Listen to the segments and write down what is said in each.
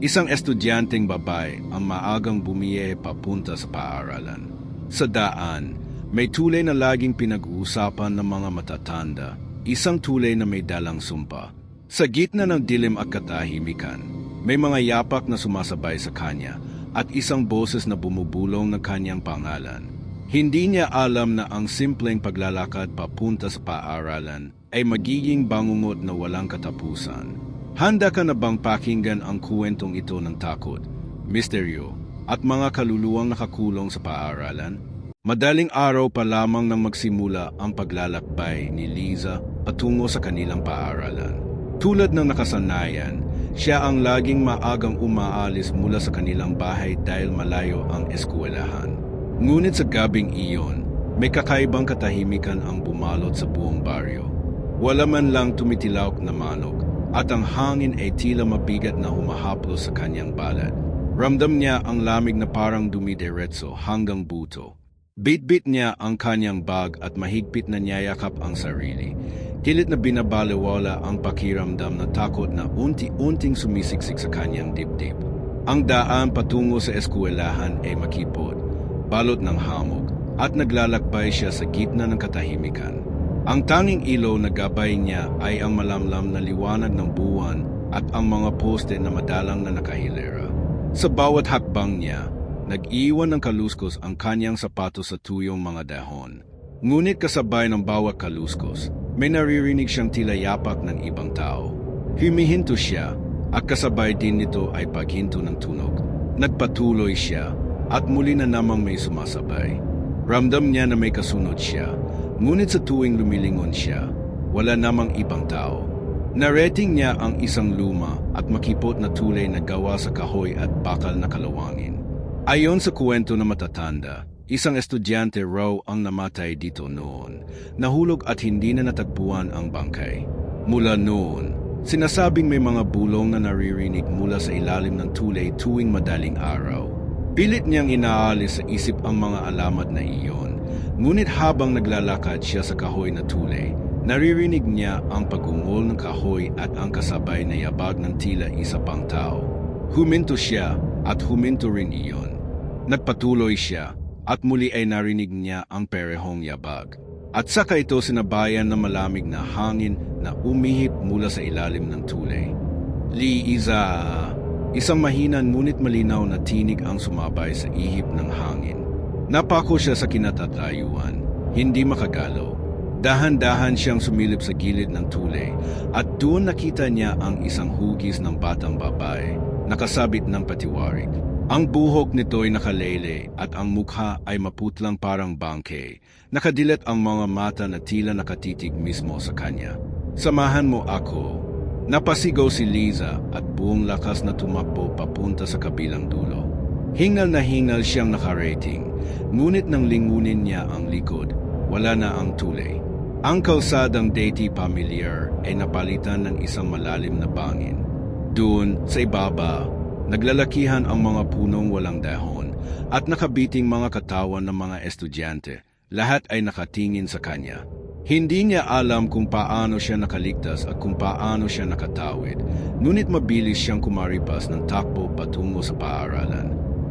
Isang estudyanteng babae ang maagang bumiye papunta sa paaralan. Sa daan, may tulay na laging pinag-uusapan ng mga matatanda, isang tulay na may dalang sumpa. Sa gitna ng dilim at katahimikan, may mga yapak na sumasabay sa kanya at isang boses na bumubulong ng kanyang pangalan. Hindi niya alam na ang simpleng paglalakad papunta sa paaralan ay magiging bangungot na walang katapusan. Handa ka na bang pakinggan ang kwentong ito ng takot, misteryo, at mga kaluluwang nakakulong sa paaralan? Madaling araw pa lamang nang magsimula ang paglalakbay ni Liza patungo sa kanilang paaralan. Tulad ng nakasanayan, siya ang laging maagang umaalis mula sa kanilang bahay dahil malayo ang eskwelahan. Ngunit sa gabing iyon, may kakaibang katahimikan ang bumalot sa buong baryo. Wala man lang tumitilawak na manok at ang hangin ay tila mabigat na humahaplos sa kanyang balat. Ramdam niya ang lamig na parang dumidiretso hanggang buto. Bitbit niya ang kanyang bag at mahigpit na niyayakap ang sarili. Kilit na binabalewala ang pakiramdam na takot na unti-unting sumisiksik sa kanyang dibdib. Ang daan patungo sa eskwelahan ay makipot, balot ng hamog, at naglalakbay siya sa gitna ng katahimikan. Ang tanging ilaw na gabay niya ay ang malamlam na liwanag ng buwan at ang mga poste na madalang na nakahilera. Sa bawat hakbang niya, nag-iwan ng kaluskos ang kanyang sapatos sa tuyong mga dahon. Ngunit kasabay ng bawat kaluskos, may naririnig siyang tila yapak ng ibang tao. Humihinto siya at kasabay din nito ay paghinto ng tunog. Nagpatuloy siya at muli na namang may sumasabay. Ramdam niya na may kasunod siya Ngunit sa tuwing lumilingon siya, wala namang ibang tao. Nareting niya ang isang luma at makipot na tulay na gawa sa kahoy at bakal na kalawangin. Ayon sa kwento na matatanda, isang estudyante raw ang namatay dito noon, nahulog at hindi na natagpuan ang bangkay. Mula noon, sinasabing may mga bulong na naririnig mula sa ilalim ng tulay tuwing madaling araw. Pilit niyang inaalis sa isip ang mga alamat na iyon Ngunit habang naglalakad siya sa kahoy na tulay, naririnig niya ang pagungol ng kahoy at ang kasabay na yabag ng tila isa pang tao. Huminto siya at huminto rin iyon. Nagpatuloy siya at muli ay narinig niya ang perehong yabag. At saka ito sinabayan ng malamig na hangin na umihip mula sa ilalim ng tulay. Liiza, isang mahinan ngunit malinaw na tinig ang sumabay sa ihip ng hangin. Napako siya sa kinatatayuan, hindi makagalaw. Dahan-dahan siyang sumilip sa gilid ng tulay at doon nakita niya ang isang hugis ng batang babae, nakasabit ng patiwarik. Ang buhok nito ay nakalele at ang mukha ay maputlang parang bangke. Nakadilat ang mga mata na tila nakatitig mismo sa kanya. Samahan mo ako. Napasigaw si Liza at buong lakas na tumakbo papunta sa kabilang dulo. Hingal na hingal siyang nakarating, ngunit nang lingunin niya ang likod, wala na ang tulay. Ang kalsadang deity pamilyar ay napalitan ng isang malalim na bangin. Doon, sa ibaba, naglalakihan ang mga punong walang dahon at nakabiting mga katawan ng mga estudyante. Lahat ay nakatingin sa kanya. Hindi niya alam kung paano siya nakaligtas at kung paano siya nakatawid, ngunit mabilis siyang kumaripas ng takbo patungo sa paaralan.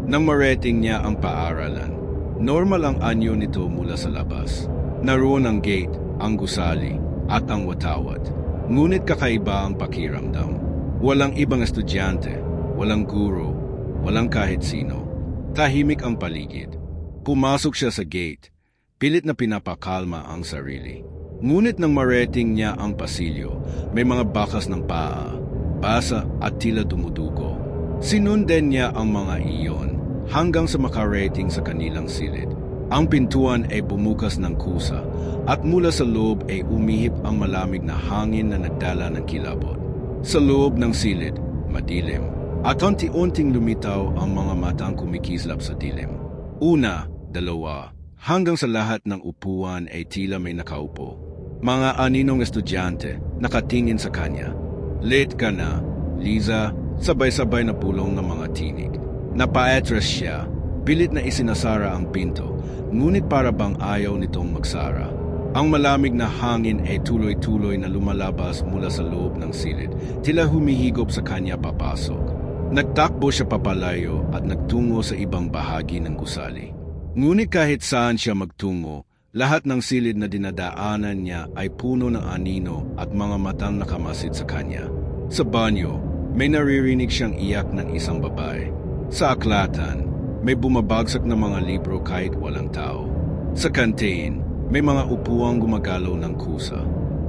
Nang marating niya ang paaralan, normal ang anyo nito mula sa labas. Naroon ang gate, ang gusali, at ang watawat. Ngunit kakaiba ang pakiramdam. Walang ibang estudyante, walang guro, walang kahit sino. Tahimik ang paligid. Pumasok siya sa gate, pilit na pinapakalma ang sarili. Ngunit nang marating niya ang pasilyo, may mga bakas ng paa, basa at tila dumudugo. Sinundan niya ang mga iyon hanggang sa makarating sa kanilang silid. Ang pintuan ay bumukas ng kusa at mula sa loob ay umihip ang malamig na hangin na nagdala ng kilabot. Sa loob ng silid, madilim, at unti-unting lumitaw ang mga matang kumikislap sa dilim. Una, dalawa, hanggang sa lahat ng upuan ay tila may nakaupo. Mga aninong estudyante nakatingin sa kanya. Late ka na, Liza, sabay-sabay na pulong ng mga tinig. Napaatras siya, pilit na isinasara ang pinto, ngunit para bang ayaw nitong magsara. Ang malamig na hangin ay tuloy-tuloy na lumalabas mula sa loob ng silid, tila humihigop sa kanya papasok. Nagtakbo siya papalayo at nagtungo sa ibang bahagi ng gusali. Ngunit kahit saan siya magtungo, lahat ng silid na dinadaanan niya ay puno ng anino at mga matang nakamasid sa kanya. Sa banyo, may naririnig siyang iyak ng isang babae. Sa aklatan, may bumabagsak na mga libro kahit walang tao. Sa kanteen, may mga upuang gumagalaw ng kusa.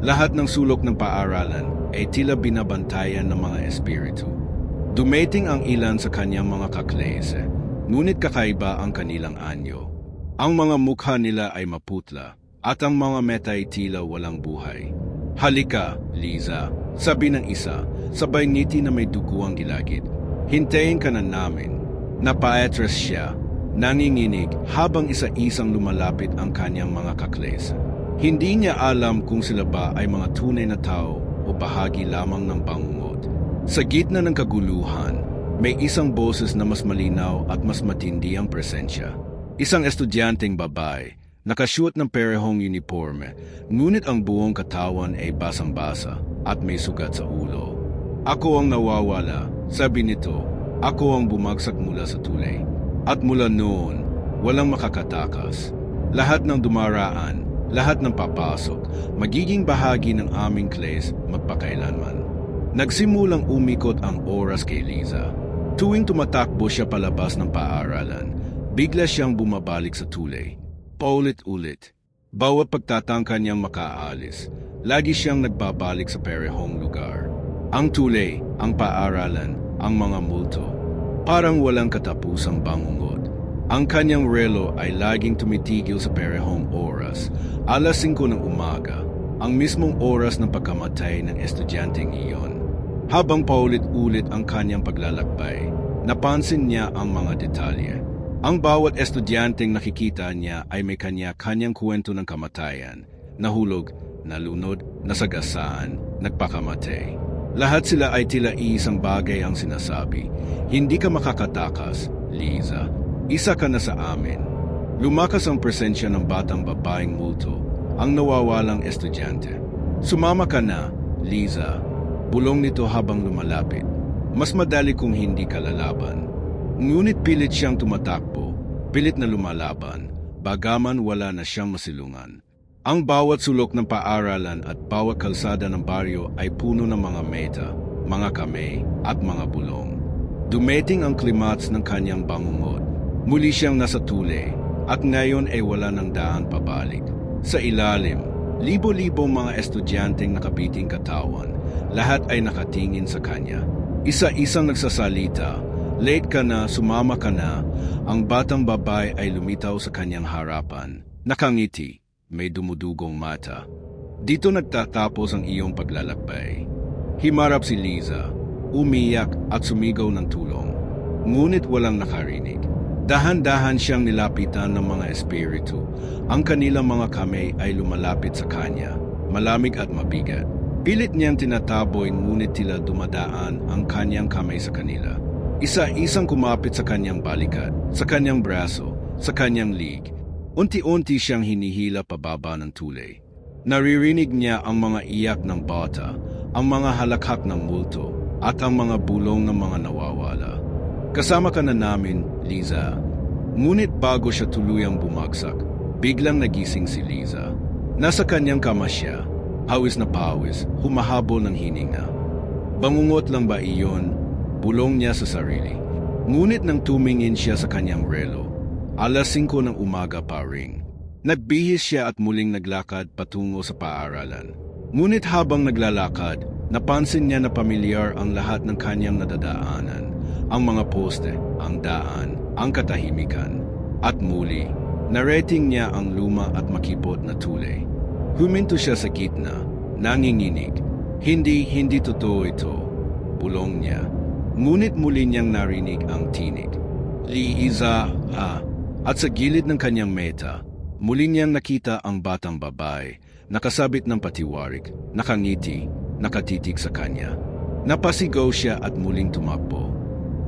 Lahat ng sulok ng paaralan ay tila binabantayan ng mga espiritu. Dumating ang ilan sa kanyang mga kaklese, ngunit kakaiba ang kanilang anyo. Ang mga mukha nila ay maputla, at ang mga meta ay tila walang buhay. Halika, Liza, sabi ng isa, sabay ngiti na may duguang gilagid. Hintayin ka na namin. Napaetres siya, nanginginig habang isa-isang lumalapit ang kanyang mga kaklese. Hindi niya alam kung sila ba ay mga tunay na tao o bahagi lamang ng bangungot. Sa gitna ng kaguluhan, may isang boses na mas malinaw at mas matindi ang presensya. Isang estudyanteng babae, nakashoot ng perehong uniforme, ngunit ang buong katawan ay basang-basa at may sugat sa ulo. Ako ang nawawala, sabi nito, ako ang bumagsak mula sa tulay. At mula noon, walang makakatakas. Lahat ng dumaraan, lahat ng papasok, magiging bahagi ng aming class magpakailanman. Nagsimulang umikot ang oras kay Liza. Tuwing tumatakbo siya palabas ng paaralan, bigla siyang bumabalik sa tulay. Paulit-ulit. Bawat pagtatangka niyang makaalis, lagi siyang nagbabalik sa perehong lugar. Ang tulay, ang paaralan, ang mga multo. Parang walang katapusang bangungot. Ang kanyang relo ay laging tumitigil sa perehong oras, alas 5 ng umaga, ang mismong oras ng pagkamatay ng estudyanteng iyon. Habang paulit-ulit ang kanyang paglalakbay, napansin niya ang mga detalye. Ang bawat estudyanteng nakikita niya ay may kanya-kanyang kwento ng kamatayan, nahulog, nalunod, nasagasaan, nagpakamatay. Lahat sila ay tila isang bagay ang sinasabi. Hindi ka makakatakas, Liza. Isa ka na sa amin. Lumakas ang presensya ng batang babaeng multo, ang nawawalang estudyante. Sumama ka na, Liza, Bulong nito habang lumalapit. Mas madali kung hindi ka lalaban. Ngunit pilit siyang tumatakbo, pilit na lumalaban, bagaman wala na siyang masilungan. Ang bawat sulok ng paaralan at bawat kalsada ng baryo ay puno ng mga meta, mga kamay at mga bulong. Dumating ang klimats ng kanyang bangungot. Muli siyang nasa tule at ngayon ay wala ng daan pabalik. Sa ilalim, libo-libo mga estudyanteng nakabiting katawan lahat ay nakatingin sa kanya. Isa-isang nagsasalita, late ka na, sumama ka na, ang batang babae ay lumitaw sa kanyang harapan. Nakangiti, may dumudugong mata. Dito nagtatapos ang iyong paglalakbay. Himarap si Liza, umiyak at sumigaw ng tulong. Ngunit walang nakarinig. Dahan-dahan siyang nilapitan ng mga espiritu. Ang kanilang mga kamay ay lumalapit sa kanya, malamig at mabigat. Pilit niyang tinataboy ngunit tila dumadaan ang kanyang kamay sa kanila. Isa-isang kumapit sa kanyang balikat, sa kanyang braso, sa kanyang lig. Unti-unti siyang hinihila pababa ng tulay. Naririnig niya ang mga iyak ng bata, ang mga halakhak ng multo, at ang mga bulong ng mga nawawala. Kasama ka na namin, Liza. Ngunit bago siya tuluyang bumagsak, biglang nagising si Liza. Nasa kanyang kama siya, Pawis na pawis, humahabol ng hininga. Bangungot lang ba iyon? Bulong niya sa sarili. Ngunit nang tumingin siya sa kanyang relo, alas 5 ng umaga pa ring. Nagbihis siya at muling naglakad patungo sa paaralan. Ngunit habang naglalakad, napansin niya na pamilyar ang lahat ng kanyang nadadaanan. Ang mga poste, ang daan, ang katahimikan. At muli, narating niya ang luma at makipot na tulay. Huminto siya sa gitna, nanginginig. Hindi, hindi totoo ito. Bulong niya. Ngunit muli niyang narinig ang tinig. Liiza, ah. At sa gilid ng kanyang meta, muli niyang nakita ang batang babae, nakasabit ng patiwarik, nakangiti, nakatitig sa kanya. Napasigaw siya at muling tumakbo.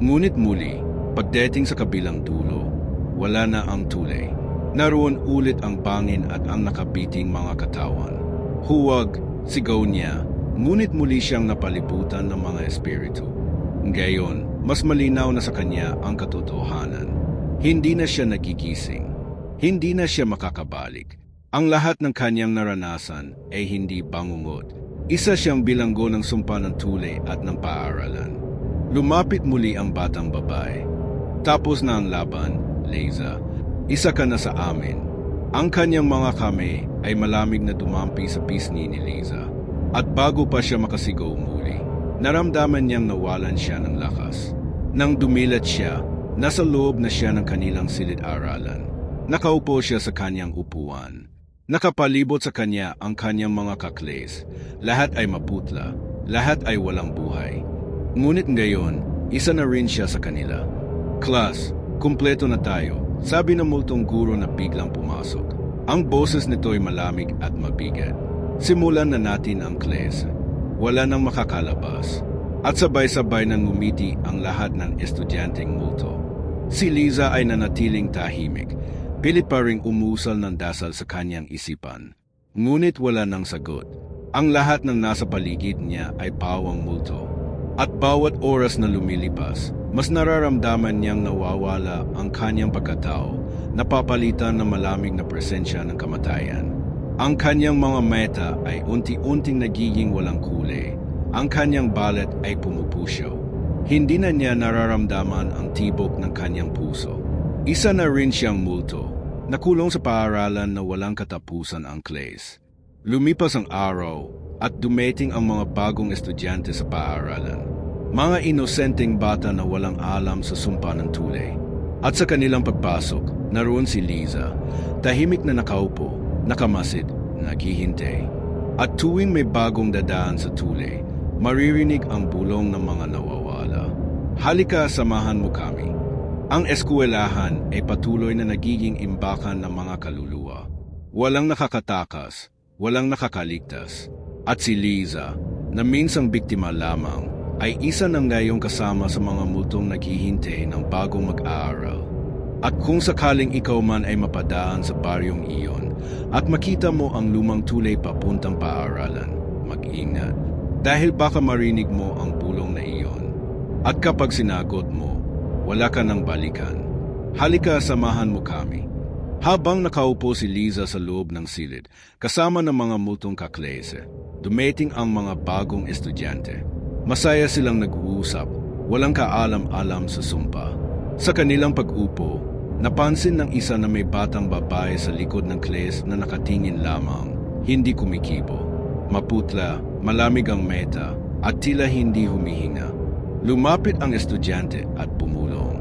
Ngunit muli, pagdating sa kabilang dulo, wala na ang tulay. Naroon ulit ang bangin at ang nakabiting mga katawan. Huwag, sigaw niya, ngunit muli siyang napalibutan ng mga espiritu. Ngayon, mas malinaw na sa kanya ang katotohanan. Hindi na siya nagigising. Hindi na siya makakabalik. Ang lahat ng kanyang naranasan ay hindi bangungot. Isa siyang bilanggo ng sumpa ng tule at ng paaralan. Lumapit muli ang batang babae. Tapos na ang laban, Liza. Isa ka na sa amin. Ang kanyang mga kamay ay malamig na dumampi sa pisngi ni Liza. At bago pa siya makasigaw muli, naramdaman niyang nawalan siya ng lakas. Nang dumilat siya, nasa loob na siya ng kanilang silid-aralan. Nakaupo siya sa kanyang upuan. Nakapalibot sa kanya ang kanyang mga kakles. Lahat ay maputla. Lahat ay walang buhay. Ngunit ngayon, isa na rin siya sa kanila. Class, kumpleto na tayo, sabi ng multong guro na biglang pumasok. Ang boses nito ay malamig at mabigat. Simulan na natin ang class. Wala nang makakalabas. At sabay-sabay nang ngumiti ang lahat ng estudyanteng multo. Si Liza ay nanatiling tahimik. Pilit pa ring umusal ng dasal sa kanyang isipan. Ngunit wala nang sagot. Ang lahat ng nasa paligid niya ay pawang multo. At bawat oras na lumilipas, mas nararamdaman niyang nawawala ang kanyang pagkatao, napapalitan ng malamig na presensya ng kamatayan. Ang kanyang mga meta ay unti-unting nagiging walang kulay. Ang kanyang balat ay pumupusyaw. Hindi na niya nararamdaman ang tibok ng kanyang puso. Isa na rin siyang multo, nakulong sa paaralan na walang katapusan ang Clays. Lumipas ang araw at dumating ang mga bagong estudyante sa paaralan. Mga inosenteng bata na walang alam sa sumpa ng tulay. At sa kanilang pagpasok, naroon si Liza, tahimik na nakaupo, nakamasid, naghihintay. At tuwing may bagong dadaan sa tulay, maririnig ang bulong ng mga nawawala. Halika, samahan mo kami. Ang eskwelahan ay patuloy na nagiging imbakan ng mga kaluluwa. Walang nakakatakas, walang nakakaligtas. At si Liza, na minsang biktima lamang, ay isa ng ngayong kasama sa mga multong naghihintay ng bagong mag-aaral. At kung sakaling ikaw man ay mapadaan sa baryong iyon at makita mo ang lumang tulay papuntang paaralan, mag-ingat. Dahil baka marinig mo ang bulong na iyon. At kapag sinagot mo, wala ka nang balikan. Halika samahan mo kami. Habang nakaupo si Liza sa loob ng silid, kasama ng mga multong kaklese, dumating ang mga bagong estudyante. Masaya silang nag-uusap, walang kaalam-alam sa sumpa. Sa kanilang pag-upo, napansin ng isa na may batang babae sa likod ng kles na nakatingin lamang, hindi kumikibo. Maputla, malamig ang meta, at tila hindi humihinga. Lumapit ang estudyante at pumulong.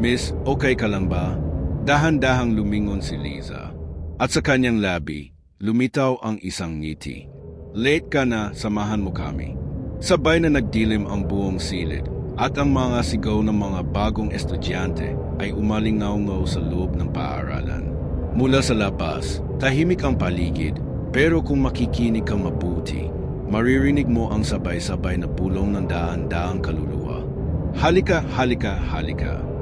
Miss, okay ka lang ba? Dahan-dahang lumingon si Liza. At sa kanyang labi, lumitaw ang isang ngiti. Late ka na, samahan mo kami. Sabay na nagdilim ang buong silid at ang mga sigaw ng mga bagong estudyante ay umalingaw-ngaw sa loob ng paaralan. Mula sa labas, tahimik ang paligid pero kung makikinig kang mabuti, maririnig mo ang sabay-sabay na pulong ng daan-daang kaluluwa. Halika, halika, halika.